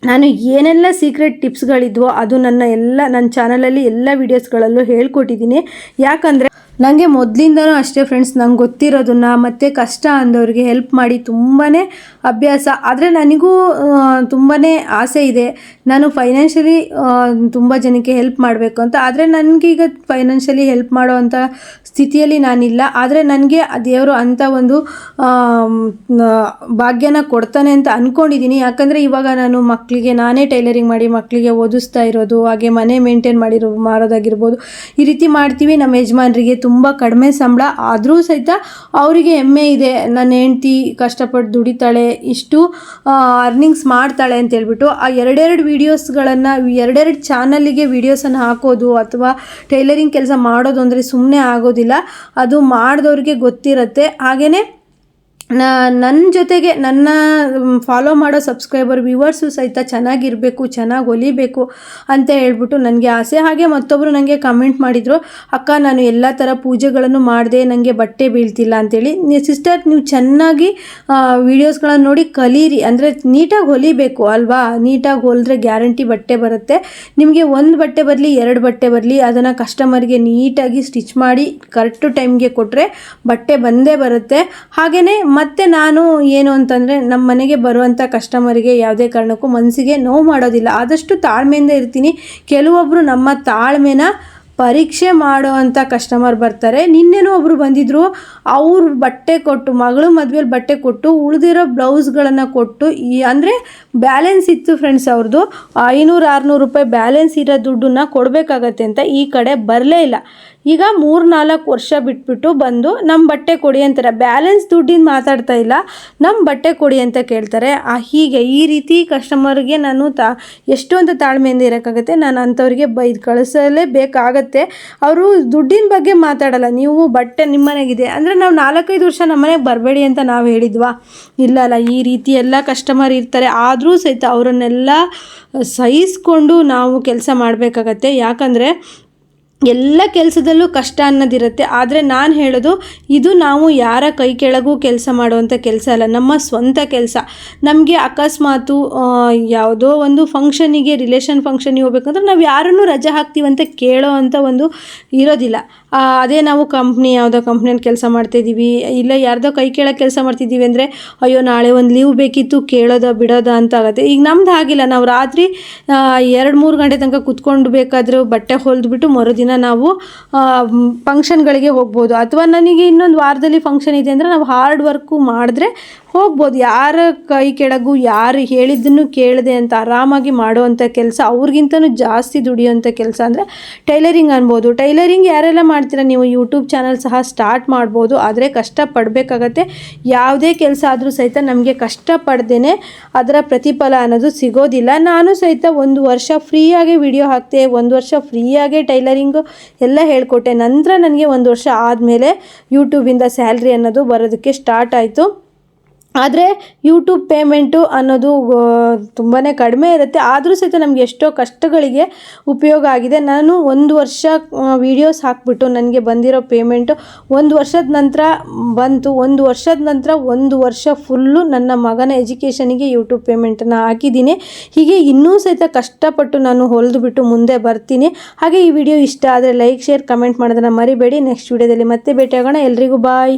ನಾನು ಏನೆಲ್ಲ ಸೀಕ್ರೆಟ್ ಟಿಪ್ಸ್ಗಳಿದ್ವೋ ಅದು ನನ್ನ ಎಲ್ಲ ನನ್ನ ಚಾನಲಲ್ಲಿ ಎಲ್ಲ ವೀಡಿಯೋಸ್ಗಳಲ್ಲೂ ಹೇಳ್ಕೊಟ್ಟಿದ್ದೀನಿ. ಯಾಕಂದರೆ ನನಗೆ ಮೊದಲಿಂದನೂ ಅಷ್ಟೇ ಫ್ರೆಂಡ್ಸ್ ನಂಗೆ ಗೊತ್ತಿರೋದನ್ನ ಮತ್ತು ಕಷ್ಟ ಅಂದವ್ರಿಗೆ ಹೆಲ್ಪ್ ಮಾಡಿ ತುಂಬಾ ಅಭ್ಯಾಸ. ಆದರೆ ನನಗೂ ತುಂಬಾ ಆಸೆ ಇದೆ. ನಾನು ಫೈನಾನ್ಷಿಯಲಿ ತುಂಬ ಜನಕ್ಕೆ ಹೆಲ್ಪ್ ಮಾಡಬೇಕು ಅಂತ. ಆದರೆ ನನಗೀಗ ಫೈನಾನ್ಷಿಯಲಿ ಹೆಲ್ಪ್ ಮಾಡೋ ಅಂಥ ಸ್ಥಿತಿಯಲ್ಲಿ ನಾನಿಲ್ಲ. ಆದರೆ ನನಗೆ ದೇವರು ಅಂಥ ಒಂದು ಭಾಗ್ಯನ ಕೊಡ್ತಾನೆ ಅಂತ ಅಂದ್ಕೊಂಡಿದ್ದೀನಿ ಯಾಕಂದರೆ ಇವಾಗ ನಾನು ಮಕ್ಕಳಿಗೆ ನಾನೇ ಟೈಲರಿಂಗ್ ಮಾಡಿ ಮಕ್ಕಳಿಗೆ ಓದಿಸ್ತಾ ಇರೋದು, ಹಾಗೆ ಮನೆ ಮೇಂಟೈನ್ ಮಾಡಿರೋ, ಮಾರೋದಾಗಿರ್ಬೋದು. ಈ ರೀತಿ ಮಾಡ್ತೀವಿ. ನಮ್ಮ ಯಜಮಾನ್ರಿಗೆ ತುಂಬ ಕಡಿಮೆ ಸಂಬಳ, ಆದರೂ ಸಹಿತ ಅವರಿಗೆ ಹೆಮ್ಮೆ ಇದೆ. ನನ್ನ ಹೆಂಡ್ತಿ ಕಷ್ಟಪಟ್ಟು ದುಡಿತಾಳೆ, ಇಷ್ಟು ಅರ್ನಿಂಗ್ಸ್ ಮಾಡ್ತಾಳೆ ಅಂತ ಹೇಳ್ಬಿಟ್ಟು ಆ ಎರಡೆರಡು ವೀಡಿಯೋಸ್ಗಳನ್ನು ಎರಡೆರಡು ಚಾನಲ್ಲಿಗೆ ವೀಡಿಯೋಸನ್ನು ಹಾಕೋದು ಅಥವಾ ಟೈಲರಿಂಗ್ ಕೆಲಸ ಮಾಡೋದು ಅಂದರೆ ಸುಮ್ಮನೆ ಆಗೋದಿಲ್ಲ. ಅದು ಮಾಡಿದವ್ರಿಗೆ ಗೊತ್ತಿರುತ್ತೆ. ಹಾಗೆಯೇ ನನ್ನ ಜೊತೆಗೆ ನನ್ನ ಫಾಲೋ ಮಾಡೋ ಸಬ್ಸ್ಕ್ರೈಬರ್ ವ್ಯೂವರ್ಸು ಸಹಿತ ಚೆನ್ನಾಗಿರಬೇಕು, ಚೆನ್ನಾಗಿ ಹೊಲಿಬೇಕು ಅಂತ ಹೇಳ್ಬಿಟ್ಟು ನನಗೆ ಆಸೆ. ಹಾಗೆ ಮತ್ತೊಬ್ಬರು ನನಗೆ ಕಮೆಂಟ್ ಮಾಡಿದರು, ಅಕ್ಕ, ನಾನು ಎಲ್ಲ ಥರ ಪೂಜೆಗಳನ್ನು ಮಾಡಿದೆ ನನಗೆ ಬಟ್ಟೆ ಬೀಳ್ತಿಲ್ಲ ಅಂತೇಳಿ. ಸಿಸ್ಟರ್ ನೀವು ಚೆನ್ನಾಗಿ ವೀಡಿಯೋಸ್ಗಳನ್ನು ನೋಡಿ ಕಲೀರಿ. ಅಂದರೆ ನೀಟಾಗಿ ಹೊಲಿಬೇಕು ಅಲ್ವಾ? ನೀಟಾಗಿ ಹೊಲಿದ್ರೆ ಗ್ಯಾರಂಟಿ ಬಟ್ಟೆ ಬರುತ್ತೆ. ನಿಮಗೆ ಒಂದು ಬಟ್ಟೆ ಬರಲಿ, ಎರಡು ಬಟ್ಟೆ ಬರಲಿ, ಅದನ್ನು ಕಸ್ಟಮರ್ಗೆ ನೀಟಾಗಿ ಸ್ಟಿಚ್ ಮಾಡಿ ಕರೆಕ್ಟ್ ಟೈಮ್ಗೆ ಕೊಟ್ಟರೆ ಬಟ್ಟೆ ಬಂದೇ ಬರುತ್ತೆ. ಹಾಗೆಯೇ ಮತ್ತೆ ನಾನು ಏನು ಅಂತಂದರೆ ನಮ್ಮ ಮನೆಗೆ ಬರುವಂಥ ಕಸ್ಟಮರಿಗೆ ಯಾವುದೇ ಕಾರಣಕ್ಕೂ ಮನಸ್ಸಿಗೆ ನೋವು ಮಾಡೋದಿಲ್ಲ. ಆದಷ್ಟು ತಾಳ್ಮೆಯಿಂದ ಇರ್ತೀನಿ. ಕೆಲವೊಬ್ಬರು ನಮ್ಮ ತಾಳ್ಮೆನ ಪರೀಕ್ಷೆ ಮಾಡೋ ಅಂಥ ಕಸ್ಟಮರ್ ಬರ್ತಾರೆ. ನಿನ್ನೆನೂ ಒಬ್ಬರು ಬಂದಿದ್ದರು ಅವ್ರು ಬಟ್ಟೆ ಕೊಟ್ಟು, ಮಗಳು ಮದುವೆಲಿ ಬಟ್ಟೆ ಕೊಟ್ಟು, ಉಳಿದಿರೋ ಬ್ಲೌಸ್ಗಳನ್ನು ಕೊಟ್ಟು, ಈ ಅಂದರೆ ಬ್ಯಾಲೆನ್ಸ್ ಇತ್ತು ಫ್ರೆಂಡ್ಸ್ ಅವ್ರದ್ದು ಐನೂರು, ಆರುನೂರು ರೂಪಾಯಿ ಬ್ಯಾಲೆನ್ಸ್ ಇರೋ ದುಡ್ಡನ್ನು ಕೊಡಬೇಕಾಗತ್ತೆ ಅಂತ ಈ ಕಡೆ ಬರಲೇ ಇಲ್ಲ. ಈಗ ಮೂರು ನಾಲ್ಕು ವರ್ಷ ಬಿಟ್ಬಿಟ್ಟು ಬಂದು ನಮ್ಮ ಬಟ್ಟೆ ಕೊಡಿ ಅಂತಾರೆ. ಬ್ಯಾಲೆನ್ಸ್ ದುಡ್ಡಿನ ಮಾತಾಡ್ತಾ ಇಲ್ಲ. ನಮ್ಮ ಬಟ್ಟೆ ಕೊಡಿ ಅಂತ ಕೇಳ್ತಾರೆ. ಆ ಹೀಗೆ ಈ ರೀತಿ ಕಸ್ಟಮರ್ಗೆ ನಾನು ತಾ ಎಷ್ಟು ಅಂತ ತಾಳ್ಮೆಯಿಂದ ಇರೋಕ್ಕಾಗತ್ತೆ. ನಾನು ಅಂಥವ್ರಿಗೆ ಬೈದು ಕಳಿಸಲೇ ಬೇಕಾಗತ್ತೆ ಅವರು ದುಡ್ಡಿನ ಬಗ್ಗೆ ಮಾತಾಡಲ್ಲ. ನೀವು ಬಟ್ಟೆ ನಿಮ್ಮ ಮನೆಗಿದೆ. ಅಂದರೆ ನಾವು ನಾಲ್ಕೈದು ವರ್ಷ ನಮ್ಮ ಮನೆಗೆ ಬರಬೇಡಿ ಅಂತ ನಾವು ಹೇಳಿದ್ವಾ? ಇಲ್ಲ ಅಲ್ಲ ಈ ರೀತಿ ಎಲ್ಲ ಕಸ್ಟಮರ್ ಇರ್ತಾರೆ. ಆದರೂ ಸಹಿತ ಅವರನ್ನೆಲ್ಲ ಸಹಿಸ್ಕೊಂಡು ನಾವು ಕೆಲಸ ಮಾಡಬೇಕಾಗತ್ತೆ. ಯಾಕಂದರೆ ಎಲ್ಲ ಕೆಲಸದಲ್ಲೂ ಕಷ್ಟ ಅನ್ನೋದಿರುತ್ತೆ ಆದರೆ ನಾನು ಹೇಳೋದು, ಇದು ನಾವು ಯಾರ ಕೈ ಕೆಳಗೂ ಕೆಲಸ ಮಾಡುವಂಥ ಕೆಲಸ ಅಲ್ಲ, ನಮ್ಮ ಸ್ವಂತ ಕೆಲಸ. ನಮಗೆ ಅಕಸ್ಮಾತು ಯಾವುದೋ ಒಂದು ಫಂಕ್ಷನಿಗೆ ರಿಲೇಷನ್ ಫಂಕ್ಷನಿಗೆ ಹೋಗ್ಬೇಕಂದ್ರೆ ನಾವು ಯಾರನ್ನೂ ರಜೆ ಹಾಕ್ತೀವಂತ ಕೇಳೋ ಒಂದು ಇರೋದಿಲ್ಲ. ಅದೇ ನಾವು ಕಂಪ್ನಿ ಯಾವುದೋ ಕಂಪ್ನಿಯಲ್ಲಿ ಕೆಲಸ ಮಾಡ್ತಾಯಿದ್ದೀವಿ ಇಲ್ಲ, ಯಾರ್ದೋ ಕೈ ಕೇಳೋ ಕೆಲಸ ಮಾಡ್ತಿದ್ದೀವಿ ಅಂದರೆ, ಅಯ್ಯೋ, ನಾಳೆ ಒಂದು ಲೀವ್ ಬೇಕಿತ್ತು, ಕೇಳೋದ, ಬಿಡೋದ ಅಂತ ಆಗುತ್ತೆ. ಈಗ ನಮ್ದು ಹಾಗಿಲ್ಲ. ನಾವು ರಾತ್ರಿ ಎರಡು, ಮೂರು ಗಂಟೆ ತನಕ ಕುತ್ಕೊಂಡು ಬೇಕಾದರೂ ಬಟ್ಟೆ ಹೊಲಿದ್ಬಿಟ್ಟು ಮರುದಿನ ನಾವು ಫಂಕ್ಷನ್ಗಳಿಗೆ ಹೋಗ್ಬೋದು. ಅಥವಾ ನನಗೆ ಇನ್ನೊಂದು ವಾರದಲ್ಲಿ ಫಂಕ್ಷನ್ ಇದೆ ಅಂದರೆ, ನಾವು ಹಾರ್ಡ್ ವರ್ಕು ಮಾಡಿದ್ರೆ ಹೋಗ್ಬೋದು, ಯಾರ ಕೈ ಕೆಳಗೂ ಯಾರು ಹೇಳಿದ್ದನ್ನು ಕೇಳದೆ ಅಂತ ಆರಾಮಾಗಿ ಮಾಡುವಂಥ ಕೆಲಸ, ಅವ್ರಿಗಿಂತನೂ ಜಾಸ್ತಿ ದುಡಿಯುವಂಥ ಕೆಲಸ ಅಂದರೆ ಟೈಲರಿಂಗ್ ಅನ್ಬೋದು. ಟೈಲರಿಂಗ್ ಯಾರೆಲ್ಲ ಮಾಡ್ತೀರಾ? ನೀವು ಯೂಟ್ಯೂಬ್ ಚಾನಲ್ ಸಹ ಸ್ಟಾರ್ಟ್ ಮಾಡ್ಬೋದು, ಆದರೆ ಕಷ್ಟಪಡಬೇಕಾಗತ್ತೆ. ಯಾವುದೇ ಕೆಲಸ ಆದರೂ ಸಹಿತ ನಮಗೆ ಕಷ್ಟಪಡ್ದೇ ಅದರ ಪ್ರತಿಫಲ ಅನ್ನೋದು ಸಿಗೋದಿಲ್ಲ. ನಾನು ಸಹಿತ ಒಂದು ವರ್ಷ ಫ್ರೀಯಾಗಿ ವಿಡಿಯೋ ಹಾಕ್ತೆ, ಒಂದು ವರ್ಷ ಫ್ರೀಯಾಗೆ ಟೈಲರಿಂಗು ಎಲ್ಲ ಹೇಳ್ಕೊಟ್ಟೆ. ನಂತರ ನನಗೆ ಒಂದು ವರ್ಷ ಆದಮೇಲೆ ಯೂಟ್ಯೂಬಿಂದ ಸ್ಯಾಲ್ರಿ ಅನ್ನೋದು ಬರೋದಕ್ಕೆ ಸ್ಟಾರ್ಟ್ ಆಯಿತು. ಆದರೆ ಯೂಟ್ಯೂಬ್ ಪೇಮೆಂಟು ಅನ್ನೋದು ತುಂಬಾ ಕಡಿಮೆ ಇರುತ್ತೆ. ಆದರೂ ಸಹಿತ ನಮಗೆ ಎಷ್ಟೋ ಕಷ್ಟಗಳಿಗೆ ಉಪಯೋಗ ಆಗಿದೆ. ನಾನು ಒಂದು ವರ್ಷ ವೀಡಿಯೋಸ್ ಹಾಕ್ಬಿಟ್ಟು ನನಗೆ ಬಂದಿರೋ ಪೇಮೆಂಟು ಒಂದು ವರ್ಷದ ನಂತರ ಬಂತು. ಒಂದು ವರ್ಷದ ನಂತರ ಒಂದು ವರ್ಷ ಫುಲ್ಲು ನನ್ನ ಮಗನ ಎಜುಕೇಷನಿಗೆ ಯೂಟ್ಯೂಬ್ ಪೇಮೆಂಟನ್ನು ಹಾಕಿದ್ದೀನಿ. ಹೀಗೆ ಇನ್ನೂ ಸಹಿತ ಕಷ್ಟಪಟ್ಟು ನಾನು ಹೊಲಿದು ಬಿಟ್ಟು ಮುಂದೆ ಬರ್ತೀನಿ. ಹಾಗೆ ಈ ವಿಡಿಯೋ ಇಷ್ಟ ಆದರೆ ಲೈಕ್ ಶೇರ್ ಕಮೆಂಟ್ ಮಾಡೋದನ್ನು ಮರಿಬೇಡಿ. ನೆಕ್ಸ್ಟ್ ವಿಡಿಯೋದಲ್ಲಿ ಮತ್ತೆ ಭೇಟಿಯಾಗೋಣ. ಎಲ್ರಿಗೂ ಬಾಯ್